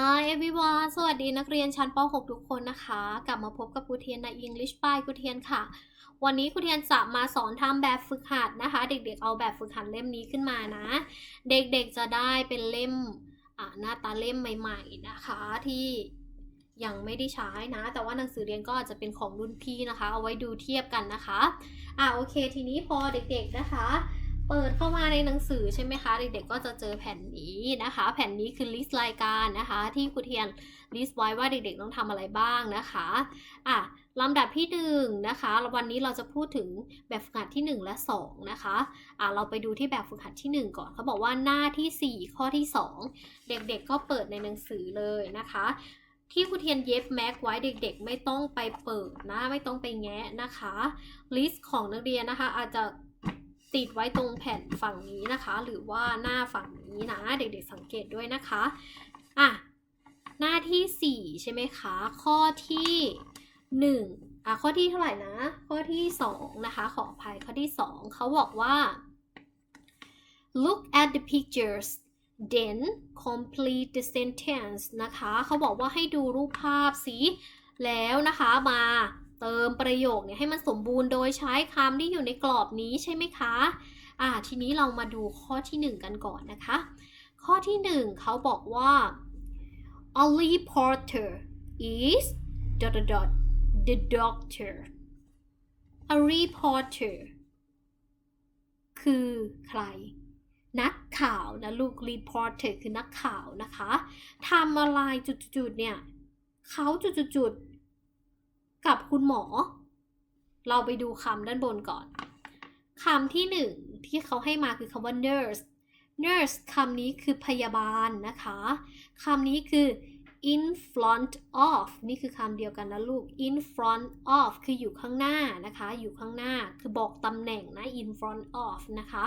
Hi everyone สวัสดีนักเรียนชั้นป .6 ทุกคนนะคะ กลับมาพบกับครูเทียนใน English by ครูเทียนค่ะ วันนี้ครูเทียนจะมาสอนทำแบบฝึกหัดนะคะ เด็กๆ เอาแบบฝึกหัดเล่มนี้ขึ้นมานะ เด็กๆจะได้เป็นเล่มหน้าตาเล่มใหม่ ๆนะคะที่ยังไม่ได้ใช้นะ แต่ว่าหนังสือเรียนก็อาจจะเป็นของรุ่นพี่นะคะ เอาไว้ดูเทียบกันนะคะ อ่าโอเค ทีนี้พอเด็กๆนะคะ เปิดเข้ามาในหนังสือใช่ไหมคะ เด็กๆก็จะเจอแผ่นนี้นะคะ แผ่นนี้คือลิสต์รายการนะคะ ที่ครูเทียนลิสต์ไว้ว่าเด็กๆต้องทำอะไรบ้างนะคะอะลำดับที่1นงนะคะวันนี้เราจะพูดถึงแบบฝึกหัดที่ 1 และ 2 นะคะอะเราไปดูที่แบบฝึกหัดที่ 1 ก่อนเขาบอกว่าหน้าที่ 4 ข้อที่ 2 เด็กๆก็เปิดในหนังสือเลยนะคะที่ครูเทียนเย็บแม็กไว้เด็กๆ ไม่ต้องไปเปิดนะ ไม่ต้องไปแงะนะคะลิสต์ของนักเรียนนะคะ อาจจะ ติดไว้ตรงแผ่นฝั่งนี้นะคะ หรือว่าหน้าฝั่งนี้นะ เด็กๆสังเกตด้วยนะคะอะหน้าที่ 4 ใช่ไหมคะ ข้อที่1อะข้อที่เท่าไหร่นะ ข้อที่ 2 นะคะ ขออภัยข้อที่ 2 เขาบอกว่า look at the pictures then complete the sentence นะคะ เขาบอกว่าให้ดูรูปภาพสิแล้วนะคะมา เติมประโยคเนี่ยให้มันสมบูรณ์โดยใช้คำที่อยู่ในกรอบนี้ใช่ไหมคะ อ่า ทีนี้เรามาดูข้อที่ 1 กันก่อนนะคะ ข้อที่ 1เขาบอกว่า Ollie Porter is dot dot dot the doctor Ollie Porter คือใคร นักข่าวนะลูก reporter คือนักข่าวนะคะทำอะไรจุดๆเนี่ยเขาจุดๆ กับคุณหมอ เราไปดูคำด้านบนก่อนคำที่หนึ่งที่เขาให้มาคือคำว่า nurse nurse คำนี้คือพยาบาลนะคะคำนี้คือ in front of นี่คือคำเดียวกันนะลูก in front of คืออยู่ข้างหน้านะคะ อยู่ข้างหน้าคือบอกตำแหน่งนะ in front of นะคะ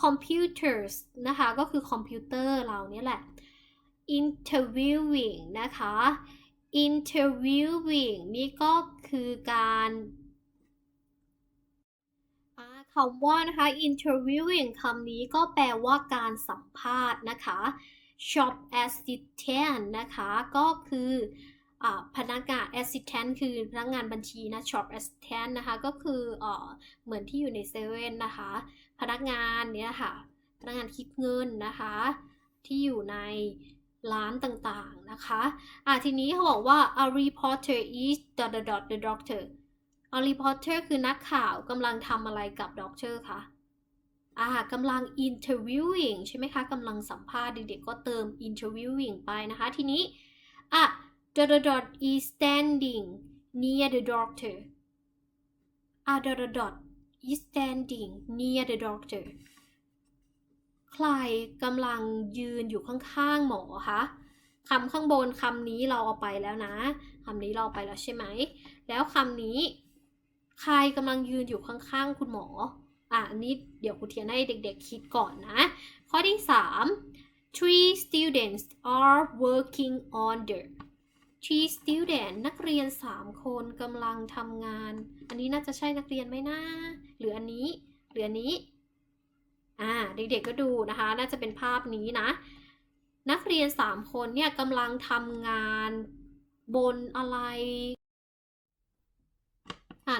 computers นะคะ ก็คือคอมพิวเตอร์เราเนี่ยแหละ interviewing นะคะ interviewing นี่ก็คือการคำว่านะคะ interviewing คำนี้ก็แปลว่าการสัมภาษณ์นะคะ shop assistant นะคะ ก็คืออพนักงาน assistant คือพนักงานบัญชีนะ shop assistant นะคะ ก็คืออเหมือนที่อยู่ในเซเว่นนะคะ พนักงานเนี่ยค่ะ พนักงานคิดเงินนะคะ ที่อยู่ใน ร้านต่างๆนะคะอะทีนี้เขาบอกว่า a reporter is dot dot dot the doctor a reporter คือนักข่าวกำลังทำอะไรกับด็อกเตอร์คะอ่ากำลัง interviewing ใช่ไหมคะกำลังสัมภาษณ์เด็กๆก็เติม interviewing ไปนะคะ ทีนี้อะ dot dot dot is standing near the doctor อะ dot dot dot is standing near the doctor ใครกำลังยืนอยู่ข้างๆหมอคะคำข้างบนคำนี้เราเอาไปแล้วนะคำนี้เราเอาไปแล้วใช่ไหม แล้วคำนี้ ใครกำลังยืนอยู่ข้างๆคุณหมอ อะอันนี้เดี๋ยวครูเทียนให้เด็กๆคิดก่อนนะ ข้อที่ 3 three students are working on the three students นักเรียน 3 คนกำลังทำงาน อันนี้น่าจะใช่นักเรียนไหมนะหรืออันนี้ หรืออันนี้ อ่าเด็กๆก็ดูนะคะ น่าจะเป็นภาพนี้นะ นักเรียน 3 คนเนี่ยกำลังทำงานบนอะไร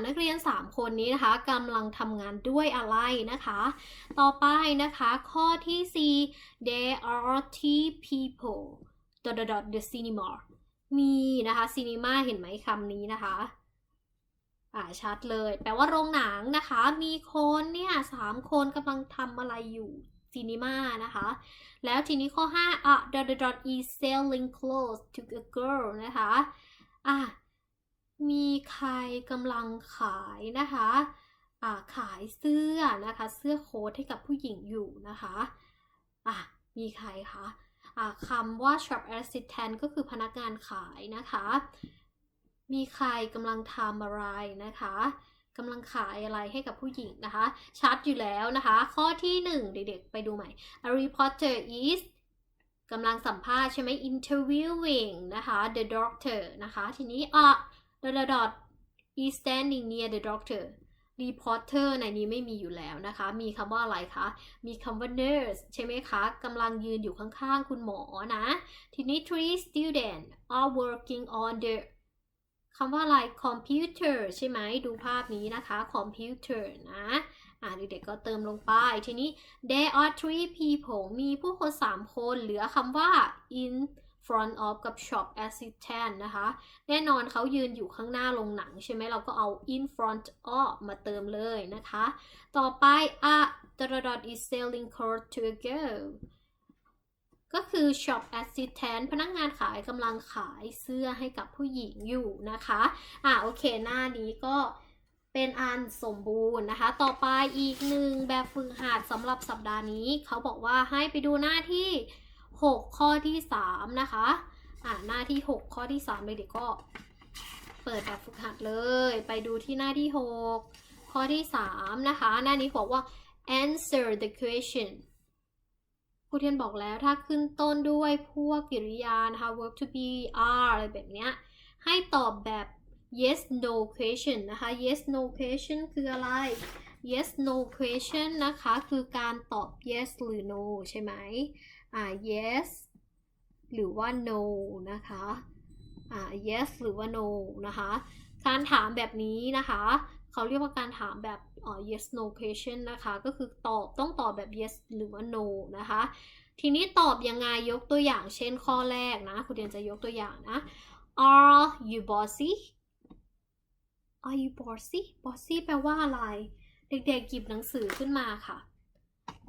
นักเรียน 3 คนนี้นะคะกำลังทำงานด้วยอะไรนะคะ ต่อไปนะคะข้อที่ 4 there are tea people dot dot dot the cinema มีนะคะ cinema เห็นไหมคำนี้นะคะ อ่าชัดเลย แปลว่าโรงหนังนะคะ มีคนเนี่ยสามคนกำลังทำอะไรอยู่ซีนีมานะคะ แล้วทีนี้ข้อ5อะ dot dot dot is selling clothes to a girl นะคะอะมีใครกำลังขายนะคะอ่าขายเสื้อนะคะ เสื้อโค้ทให้กับผู้หญิงอยู่นะคะอะมีใครคะอ่าคำว่า shop assistant ก็คือพนักงานขายนะคะ มีใครกำลังทำอะไรนะคะกำลังขายอะไรให้กับผู้หญิงนะคะ ชัดอยู่แล้วนะคะ ข้อที่ 1 เด็กๆ ไปดูใหม่ A reporter is กำลังสัมภาษณ์ใช่ไหม interviewing นะคะ the doctor นะคะ ทีนี้อะ dot dot dot is standing near the doctor reporter ในนี้ไม่มีอยู่แล้วนะคะ มีคำว่าอะไรคะ มีคำว่า nurse ใช่ไหมคะ กำลังยืนอยู่ข้างๆ คุณหมอนะ ทีนี้ three students are working on the คำว่าอะไร computer ใช่ไหมดูภาพนี้นะคะ computer นะอ่าเด็กๆก็เติมลงไป ทีนี้ there are three people มีผู้คน 3 คน เหลือคำว่า in front of กับ shop assistant นะคะ แน่นอนเขายืนอยู่ข้างหน้าโรงหนังใช่ไหม เราก็เอา in front of มาเติมเลยนะคะ ต่อไป a dot dot is selling clothes to a girl ก็คือ shop assistant พนักงานขายกำลังขายเสื้อให้กับผู้หญิงอยู่นะคะ อะโอเคหน้านี้ก็เป็นอันสมบูรณ์นะคะ ต่อไปอีกหนึ่งแบบฝึกหัดสำหรับสัปดาห์นี้ เขาบอกว่าให้ไปดูหน้าที่ 6 ข้อที่ 3 นะคะ อะหน้าที่ 6 ข้อที่ 3 เลยเด็กก็เปิดแบบฝึกหัดเลย ไปดูที่หน้าที่ 6 ข้อที่ 3 นะคะ หน้านี้บอกว่า answer the question ครูเทียนบอกแล้วถ้าขึ้นต้นด้วยพวกกริยานะคะ verb to be are อะไรแบบเนี้ย ให้ตอบแบบ yes no question นะคะ yes no question คืออะไร yes no question นะคะ คือการตอบ yes หรือ no ใช่ไหมอ่า yes หรือว่า no นะคะอ่า yes หรือว่า no นะคะ การถามแบบนี้นะคะ เขาเรียกว่าการถามแบบ yes no question นะคะ ก็คือตอบต้องตอบแบบ yes หรือว่า no นะคะ ทีนี้ตอบยังไงยกตัวอย่างเช่นข้อแรกนะคุณเรียนจะยกตัวอย่างนะ are you bossy are you bossy bossy แปลว่าอะไร เด็กๆหยิบหนังสือขึ้นมาค่ะ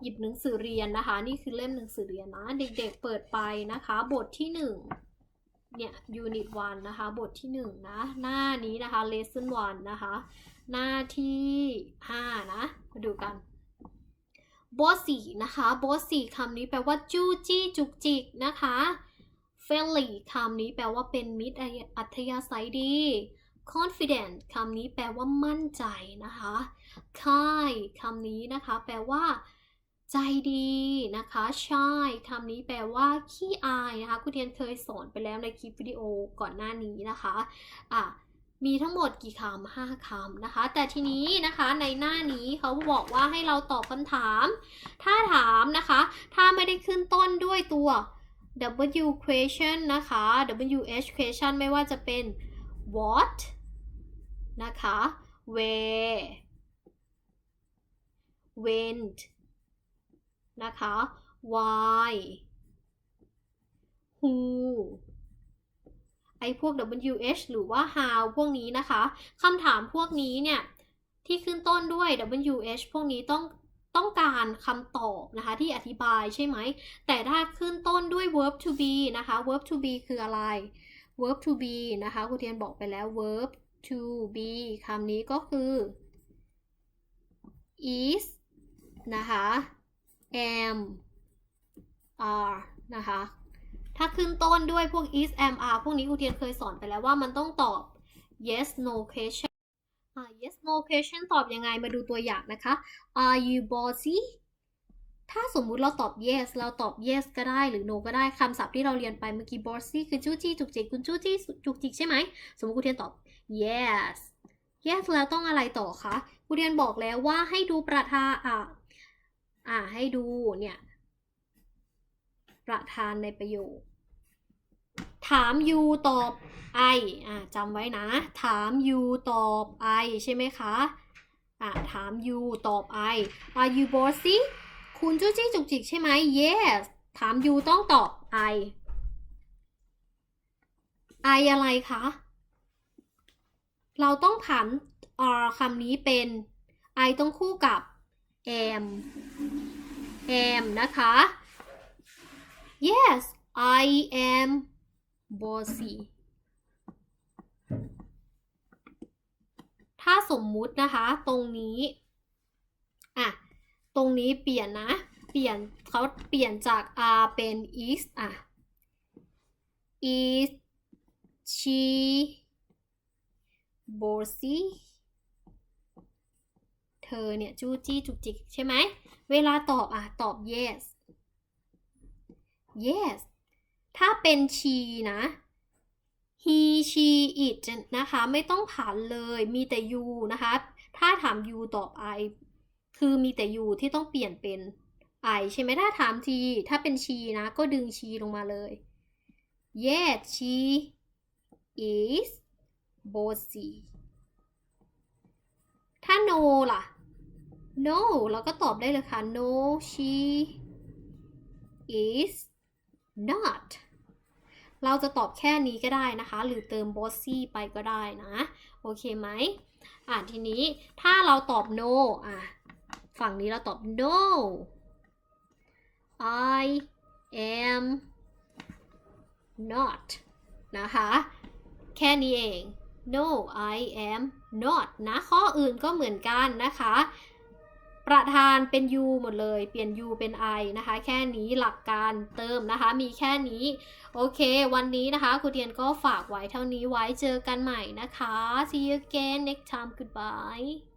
หยิบหนังสือเรียนนะคะ นี่คือเล่มหนังสือเรียนนะ เด็กๆเปิดไปนะคะ บทที่หนึ่งเนี่ย unit 1นะคะ บทที่หนึ่งนะ หน้านี้นะคะ lesson 1 นะคะ หน้าที่5นะ มาดูกัน bossy นะคะ bossy คำนี้แปลว่าจู้จี้จุกจิกนะคะ friendly คำนี้แปลว่าเป็นมิตรอัธยาศัยดี confident คำนี้แปลว่ามั่นใจนะคะ kind คำนี้นะคะ แปลว่า ใจดีนะคะ shy คำนี้แปลว่าขี้อายนะคะ คุณเทียนเคยสอนไปแล้วในคลิปวิดีโอก่อนหน้านี้นะคะ อะ มีทั้งหมดกี่คำห้าคำนะคะ แต่ทีนี้นะคะในหน้านี้เขาบอกว่าให้เราตอบคำถาม ถ้าถามนะคะ ถ้าไม่ได้ขึ้นต้นด้วยตัว W question นะคะ WH question ไม่ว่าจะเป็น what นะคะ where when นะคะ why who ไอ้พวก WH หรือว่า how พวกนี้นะคะคำถามพวกนี้เนี่ยที่ขึ้นต้นด้วย WH พวกนี้ต้องต้องการคำตอบนะคะที่อธิบายใช่ไหม แต่ถ้าขึ้นต้นด้วย verb to be นะคะ verb to be คืออะไร verb to be นะคะครูเทียนบอกไปแล้ว verb to be คำนี้ก็คือ is นะคะ am are นะคะ ถ้าขึ้นต้นด้วยพวก is am are พวกนี้ครูเทียนเคยสอนไปแล้วว่ามันต้องตอบ yes no question อ่า yes no question ตอบยังไงมาดูตัวอย่างนะคะ are you bossy ถ้าสมมุติเราตอบ yes เราตอบ yes ก็ได้หรือ no ก็ได้คำศัพท์ที่เราเรียนไปเมื่อกี้ bossy คือจู้จี้จุกจิกคุณจู้จี้จุกจิกใช่ไหม สมมติครูเทียนตอบ yes yes แล้วต้องอะไรต่อคะครูเรียนบอกแล้วว่าให้ดูประธานอะอ่าให้ดูเนี่ยประธานในประโยค ถาม you ตอบ I อ่าจำไว้นะ ถาม you ตอบ I ใช่ไหมคะอ่าถาม you ตอบ I are you bossy คุณจู้จี้จุกจิกใช่ไหม yes ถาม you ต้องตอบ I I อะไรคะ เราต้องผัน r คำนี้เป็น I ต้องคู่กับ am am นะคะ yes I am bossy ถ้าสมมุตินะคะตรงนี้อะตรงนี้เปลี่ยนนะ เปลี่ยนเขาเปลี่ยนจาก r เป็น is อะ is she bossy เธอเนี่ยจู้จี้จุกจิกใช่ไหม เวลาตอบอะ ตอบ yes yes ถ้าเป็น she นะ he she it นะคะ ไม่ต้องผันเลยมีแต่ you นะคะ ถ้าถาม you ตอบ I คือมีแต่ you ที่ต้องเปลี่ยนเป็น I ใช่ไหมถ้าถาม she ถ้าเป็น she นะ ก็ดึง she ลงมาเลย yes she is bossy ถ้า no ล่ะ no เราก็ตอบได้เลยค่ะ no she is not เราจะตอบแค่นี้ก็ได้นะคะ หรือเติม bossy ไปก็ได้นะ โอเคไหมอะทีนี้ถ้าเราตอบ no อะฝั่งนี้เราตอบ no I am not นะคะ แค่นี้เอง no I am not นะ ข้ออื่นก็เหมือนกันนะคะ ประธานเป็น u หมดเลย เปลี่ยน u เป็น I นะคะ แค่นี้หลักการเติมนะคะ มีแค่นี้ โอเค วันนี้นะคะครูเทียนก็ฝากไว้เท่านี้ไว้เจอกันใหม่นะคะ see you again next time goodbye